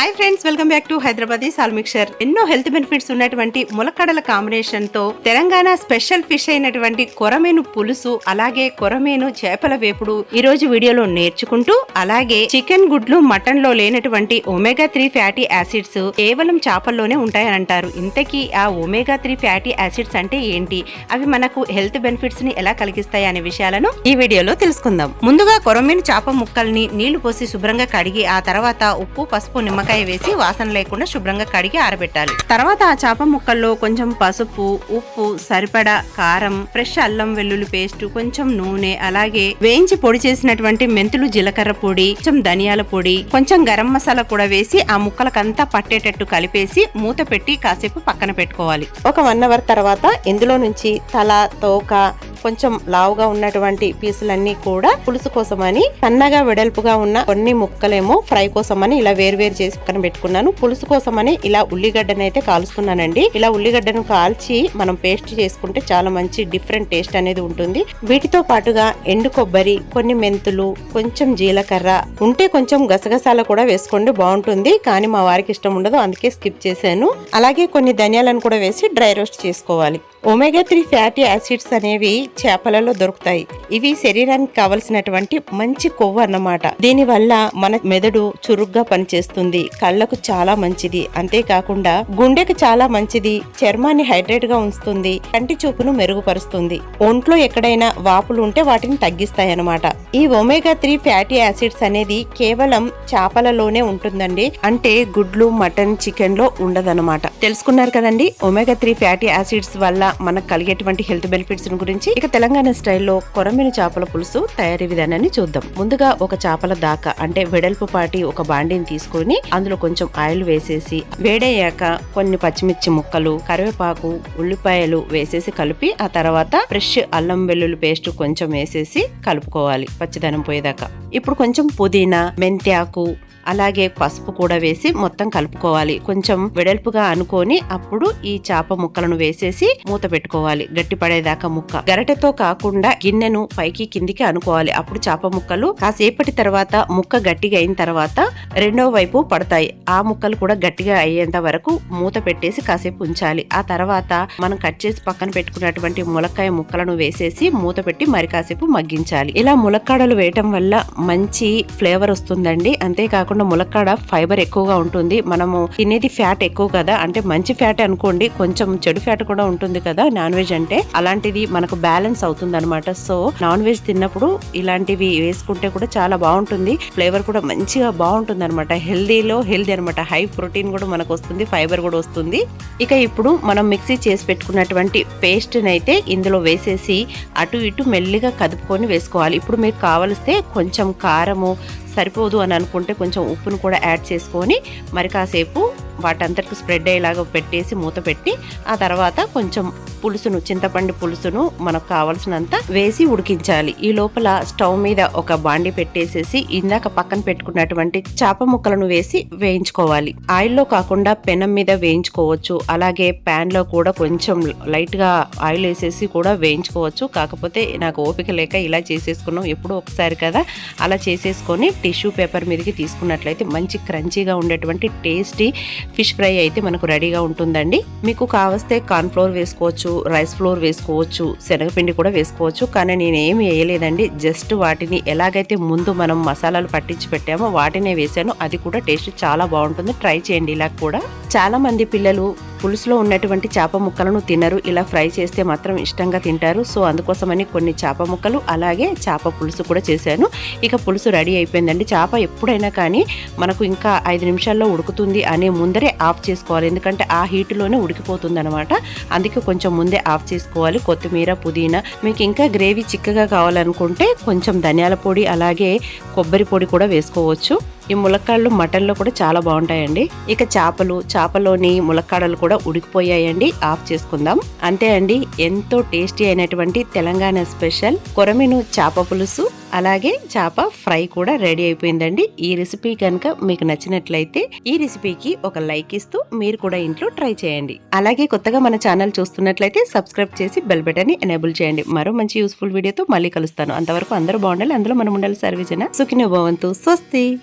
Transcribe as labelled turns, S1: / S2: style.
S1: Hi friends welcome back to Hyderabad సాల్మిక్షర్ ఎన్నో health benefits ఉన్నటువంటి ములక్కడల కాంబినేషన్తో తెలంగాణ స్పెషల్ ఫిష్ అయినటువంటి కొరమేను పులుసు అలాగే కొరమేను చేపల వేపుడు ఈ రోజు వీడియోలో నేర్చుకుంటూ అలాగే చికెన్ గుడ్లు మటన్లో లేనటువంటి ఒమేగా త్రీ ఫ్యాటీ యాసిడ్స్ కేవలం చేపల్లోనే ఉంటాయని అంటారు. ఇంతకీ ఆ ఒమేగా త్రీ ఫ్యాటీ యాసిడ్స్ అంటే ఏంటి? అవి మనకు హెల్త్ బెనిఫిట్స్ని ఎలా కలిగిస్తాయి అనే విషయాలను ఈ వీడియోలో తెలుసుకుందాం. ముందుగా కొరమేను చేప ముక్కల్ని నీళ్ళు పోసి శుభ్రంగా కడిగి ఆ తర్వాత ఉప్పు పసుపు నిమ్మకాయ వేసి వాసన లేకుండా శుభ్రంగా కడిగి ఆరబెట్టాలి. తర్వాత ఆ చేప ముక్కల్లో కొంచెం పసుపు ఉప్పు సరిపడా కారం ఫ్రెష్ అల్లం వెల్లుల్లి పేస్ట్ కొంచెం నూనె అలాగే వేయించి పొడి చేసినటువంటి మెంతులు జీలకర్ర పొడి కొంచెం ధనియాల పొడి కొంచెం గరం మసాలా కూడా వేసి ఆ ముక్కలకంతా పట్టేటట్టు కలిపేసి మూత పెట్టి కాసేపు పక్కన పెట్టుకోవాలి. ఒక వన్ అవర్ తర్వాత ఇందులో నుంచి తల తోక కొంచెం లావుగా ఉన్నటువంటి పీసులన్నీ కూడా పులుసు కోసమని సన్నగా వెడల్పుగా ఉన్న కొన్ని ముక్కలేమో ఫ్రై కోసమని ఇలా వేరువేరు చేసి పక్కన పెట్టుకున్నాను. పులుసు కోసమని ఇలా ఉల్లిగడ్డను అయితే కాలుస్తున్నానండి. ఇలా ఉల్లిగడ్డను కాల్చి మనం పేస్ట్ చేసుకుంటే చాలా మంచి డిఫరెంట్ టేస్ట్ అనేది ఉంటుంది. వీటితో పాటుగా ఎండు కొబ్బరి కొన్ని మెంతులు కొంచెం జీలకర్ర ఉంటే కొంచెం గసగసాల కూడా వేసుకోండి బాగుంటుంది. కానీ మా వారికి ఇష్టం ఉండదు అందుకే స్కిప్ చేశాను. అలాగే కొన్ని ధనియాలను కూడా వేసి డ్రై రోస్ట్ చేసుకోవాలి. ఒమేగా త్రీ ఫ్యాటీ యాసిడ్స్ అనేవి చేపలలో దొరుకుతాయి. ఇవి శరీరానికి కావలసినటువంటి మంచి కొవ్వు అన్నమాట. దీనివల్ల మన మెదడు చురుగ్గా పనిచేస్తుంది. కళ్ళకు చాలా మంచిది. అంతేకాకుండా గుండెకు చాలా మంచిది. చర్మాన్ని హైడ్రేట్గా ఉంచుతుంది. కంటి చూపును మెరుగుపరుస్తుంది. ఒంట్లో ఎక్కడైనా వాపులు ఉంటే వాటిని తగ్గిస్తాయి అన్నమాట. ఈ ఒమేగా త్రీ ఫ్యాటీ యాసిడ్స్ అనేది కేవలం చేపలలోనే ఉంటుందండి. అంటే గుడ్లు మటన్ చికెన్లో ఉండదన్నమాట. తెలుసుకున్నారు కదండి? ఒమేగా త్రీ ఫ్యాటీ యాసిడ్స్ వల్ల మనకు కలిగేటువంటి హెల్త్ బెనిఫిట్స్ గురించి ఇక తెలంగాణ స్టైల్లో కొరమిన చేపల పులుసు తయారీ విధానాన్ని చూద్దాం. ముందుగా ఒక చేపల దాకా అంటే వెడల్పు పాటి ఒక బాండిని తీసుకొని అందులో కొంచెం ఆయిల్ వేసేసి వేడయ్యాక కొన్ని పచ్చిమిర్చి ముక్కలు కరివేపాకు ఉల్లిపాయలు వేసేసి కలిపి ఆ తర్వాత ఫ్రెష్ అల్లం వెల్లుల్లి పేస్ట్ కొంచెం వేసేసి కలుపుకోవాలి పచ్చిదనం పోయేదాకా. ఇప్పుడు కొంచెం పుదీనా మెంత్యాకు అలాగే పసుపు కూడా వేసి మొత్తం కలుపుకోవాలి. కొంచెం వెడల్పుగా అనుకొని అప్పుడు ఈ చేప ముక్కలను వేసేసి మూత మూత పెట్టుకోవాలి. గట్టి పడేదాకా ముక్క. గరటెతో కాకుండా గిన్నెను పైకి కిందికి అనుకోవాలి. అప్పుడు చేప ముక్కలు కాసేపటి తర్వాత ముక్క గట్టిగా అయిన తర్వాత రెండో వైపు పడతాయి. ఆ ముక్కలు కూడా గట్టిగా అయ్యేంత వరకు మూత పెట్టేసి కాసేపు ఉంచాలి. ఆ తర్వాత మనం కట్ చేసి పక్కన పెట్టుకున్నటువంటి ములక్కాయ ముక్కలను వేసేసి మూత పెట్టి మరి కాసేపు మగ్గించాలి. ఇలా ములక్కాడలు వేయటం వల్ల మంచి ఫ్లేవర్ వస్తుందండి. అంతేకాకుండా ములక్కాడ ఫైబర్ ఎక్కువగా ఉంటుంది. మనము తినేది ఫ్యాట్ ఎక్కువ కదా. అంటే మంచి ఫ్యాట్ అనుకోండి. కొంచెం చెడు ఫ్యాట్ కూడా ఉంటుంది కదా. కదా నాన్ వెజ్ అంటే? అలాంటిది మనకు బ్యాలెన్స్ అవుతుంది అనమాట సో నాన్ వెజ్ తిన్నప్పుడు ఇలాంటివి వేసుకుంటే కూడా చాలా బాగుంటుంది. ఫ్లేవర్ కూడా మంచిగా బాగుంటుంది అనమాట హెల్దీలో హెల్దీ అనమాట హై ప్రోటీన్ కూడా మనకు వస్తుంది ఫైబర్ కూడా వస్తుంది. ఇక ఇప్పుడు మనం మిక్సీ చేసి పెట్టుకున్నటువంటి పేస్ట్ని అయితే ఇందులో వేసేసి అటు ఇటు మెల్లిగా కదుపుకొని వేసుకోవాలి. ఇప్పుడు మీకు కావలిస్తే కొంచెం కారము సరిపోదు అని అనుకుంటే కొంచెం ఉప్పును కూడా యాడ్ చేసుకొని మరి కాసేపు వాటంతటికి స్ప్రెడ్ అయ్యేలాగా పెట్టేసి మూత పెట్టి ఆ తర్వాత కొంచెం పులుసును చింతపండు పులుసును మనకు కావలసినంత వేసి ఉడికించాలి. ఈ లోపల స్టవ్ మీద ఒక బాండి పెట్టేసేసి ఇందాక పక్కన పెట్టుకున్నటువంటి చేప ముక్కలను వేసి వేయించుకోవాలి. ఆయిల్లో కాకుండా పెనం మీద వేయించుకోవచ్చు. అలాగే ప్యాన్లో కూడా కొంచెం లైట్గా ఆయిల్ వేసేసి కూడా వేయించుకోవచ్చు. కాకపోతే నాకు ఓపిక లేక ఇలా చేసేసుకున్నాం. ఎప్పుడో ఒకసారి కదా అలా చేసేసుకొని టిష్యూ పేపర్ మీదకి తీసుకున్నట్లయితే మంచి క్రంచీగా ఉండేటువంటి టేస్టీ ఫిష్ ఫ్రై అయితే మనకు రెడీగా ఉంటుందండి. మీకు కావస్తే కార్న్ ఫ్లోర్ వేసుకోవచ్చు రైస్ ఫ్లోర్ వేసుకోవచ్చు శనగపిండి కూడా వేసుకోవచ్చు. కానీ నేను వేయలేదండి. జస్ట్ వాటిని ఎలాగైతే ముందు మనం మసాలాలు పట్టించి పెట్టామో వాటినే వేసాను అది కూడా టేస్ట్ చాలా బాగుంటుంది. ట్రై చేయండి ఇలా కూడా. చాలా మంది పిల్లలు పులుసులో ఉన్నటువంటి చేప ముక్కలను తినరు. ఇలా ఫ్రై చేస్తే మాత్రం ఇష్టంగా తింటారు. సో అందుకోసమని కొన్ని చేప ముక్కలు అలాగే చేప పులుసు కూడా చేశాను. ఇక పులుసు రెడీ అయిపోయిందండి. చేప ఎప్పుడైనా కానీ మనకు ఇంకా ఐదు నిమిషాల్లో ఉడుకుతుంది అనే ముందరే ఆఫ్ చేసుకోవాలి. ఎందుకంటే ఆ హీట్లోనే ఉడికిపోతుంది అనమాట అందుకే కొంచెం ముందే ఆఫ్ చేసుకోవాలి. కొత్తిమీర పుదీనా మీకు ఇంకా గ్రేవీ చిక్కగా కావాలనుకుంటే కొంచెం ధనియాల పొడి అలాగే కొబ్బరి పొడి కూడా వేసుకోవచ్చు. ఈ ములక్కాడలు మటన్లో కూడా చాలా బాగుంటాయండి. ఇక చేపలు చేపలోని ములక్కాడలు కూడా ఉడికిపోయాయండి. ఆఫ్ చేసుకుందాం. అంతే అండి ఎంతో టేస్టీ అయినటువంటి తెలంగాణ స్పెషల్ కొరమిను చేప పులుసు అలాగే చేప ఫ్రై కూడా రెడీ అయిపోయిందండి. ఈ రెసిపీ కనుక మీకు నచ్చినట్లయితే ఈ రెసిపీకి ఒక లైక్ ఇస్తూ మీరు కూడా ఇంట్లో ట్రై చేయండి. అలాగే కొత్తగా మన ఛానల్ చూస్తున్నట్లయితే సబ్స్క్రైబ్ చేసి బెల్ బటన్ని ఎనేబుల్ చేయండి. మరో మంచి యూస్ఫుల్ వీడియోతో మళ్ళీ కలుస్తాను. అంతవరకు అందరూ బాగుండాలి అందులో మనం ఉండాలి సర్వీజన సుఖిని భవంతు. స్వస్తి.